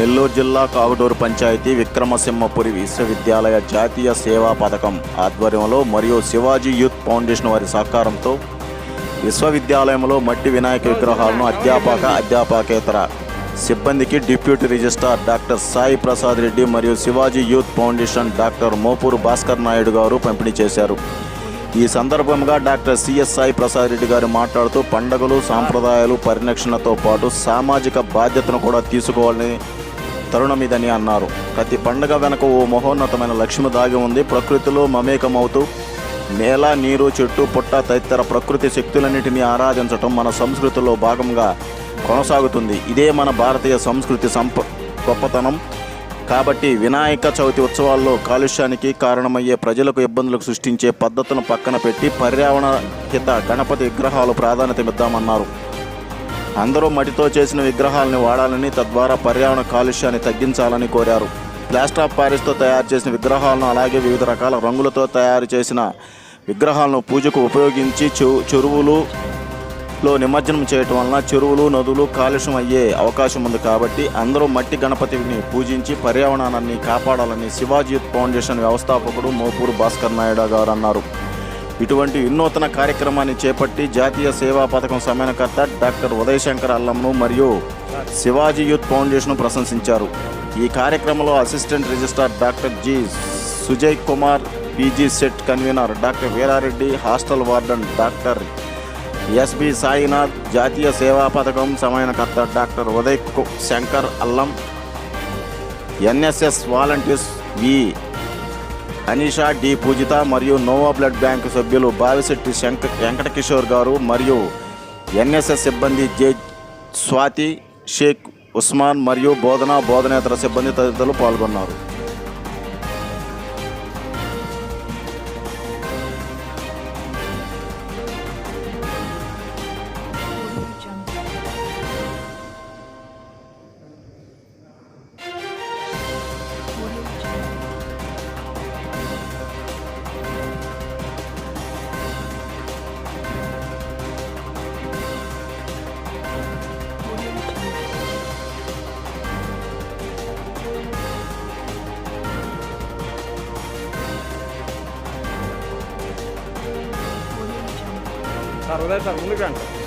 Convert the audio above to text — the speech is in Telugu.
నెల్లూరు జిల్లా కాగుటూరు పంచాయతీ విక్రమసింహపురి విశ్వవిద్యాలయ జాతీయ సేవా పథకం ఆధ్వర్యంలో మరియు శివాజీ యూత్ ఫౌండేషన్ వారి సహకారంతో విశ్వవిద్యాలయంలో మట్టి వినాయక విగ్రహాలను అధ్యాపక అధ్యాపకేతర సిబ్బందికి deputy registrar doctor Sai Prasad Reddy మరియు Shivaji Youth Foundation doctor Mopuru Bhaskar Naidu గారు పంపిణీ చేశారు. ఈ సందర్భంగా డాక్టర్ సిఎస్ సాయి ప్రసాద్ రెడ్డి గారు మాట్లాడుతూ పండుగలు సాంప్రదాయాలు పరిరక్షణతో పాటు సామాజిక బాధ్యతను కూడా తీసుకోవాలని తరుణం ఇదని అన్నారు. ప్రతి పండుగ వెనక ఓ మహోన్నతమైన లక్ష్మి దాగి ఉంది. ప్రకృతిలో మమేకమవుతూ నేల నీరు చెట్టు పుట్ట తదితర ప్రకృతి శక్తులన్నిటినీ ఆరాధించటం మన సంస్కృతిలో భాగంగా కొనసాగుతుంది. ఇదే మన భారతీయ సంస్కృతి సంప గొప్పతనం. కాబట్టి వినాయక చవితి ఉత్సవాల్లో కాలుష్యానికి కారణమయ్యే ప్రజలకు ఇబ్బందులకు సృష్టించే పద్ధతులను పక్కన పెట్టి పర్యావరణ హిత గణపతి విగ్రహాలు ప్రాధాన్యతమిద్దామన్నారు అందరూ మట్టితో చేసిన విగ్రహాలని వాడాలని తద్వారా పర్యావరణ కాలుష్యాన్ని తగ్గించాలని కోరారు. ప్లాస్టర్ ఆఫ్ ప్యారిస్తో తయారు చేసిన విగ్రహాలను అలాగే వివిధ రకాల రంగులతో తయారు చేసిన విగ్రహాలను పూజకు ఉపయోగించి చెరువులు లో నిమజ్జనం చేయటం వలన చెరువులు నదులు కాలుష్యం అయ్యే అవకాశం ఉంది కాబట్టి అందరూ మట్టి గణపతిని పూజించి పర్యావరణాన్ని కాపాడాలని శివాజీ ఫౌండేషన్ వ్యవస్థాపకుడు మోపూరు భాస్కర్ నాయుడు గారు అన్నారు. ఇటువంటి వినూతన కార్యక్రమాన్ని చేపట్టి జాతీయ సేవా పథకం సమన్వయకర్త డాక్టర్ ఉదయశంకర్ అల్లంను మరియు శివాజీ యూత్ ఫౌండేషన్ను ప్రశంసించారు. ఈ కార్యక్రమంలో assistant registrar doctor G Sujay Kumar PG CET convener doctor Veerareddy hostel warden doctor SB Sainath జాతీయ సేవా పథకం సమయనకర్త doctor Uday Shankar Allam NSS volunteers V Anisha D Pujitha మరియు నోవా బ్లడ్ బ్యాంక్ సభ్యులు బావిశెట్టి శంక వెంకటకిషోర్ గారు మరియు ఎన్ఎస్ఎస్ సిబ్బంది జే స్వాతి షేక్ ఉస్మాన్ మరియు బోధన బోధనేతర సిబ్బంది తదితరులు పాల్గొన్నారు. സർവേ തുറന്നു കാണും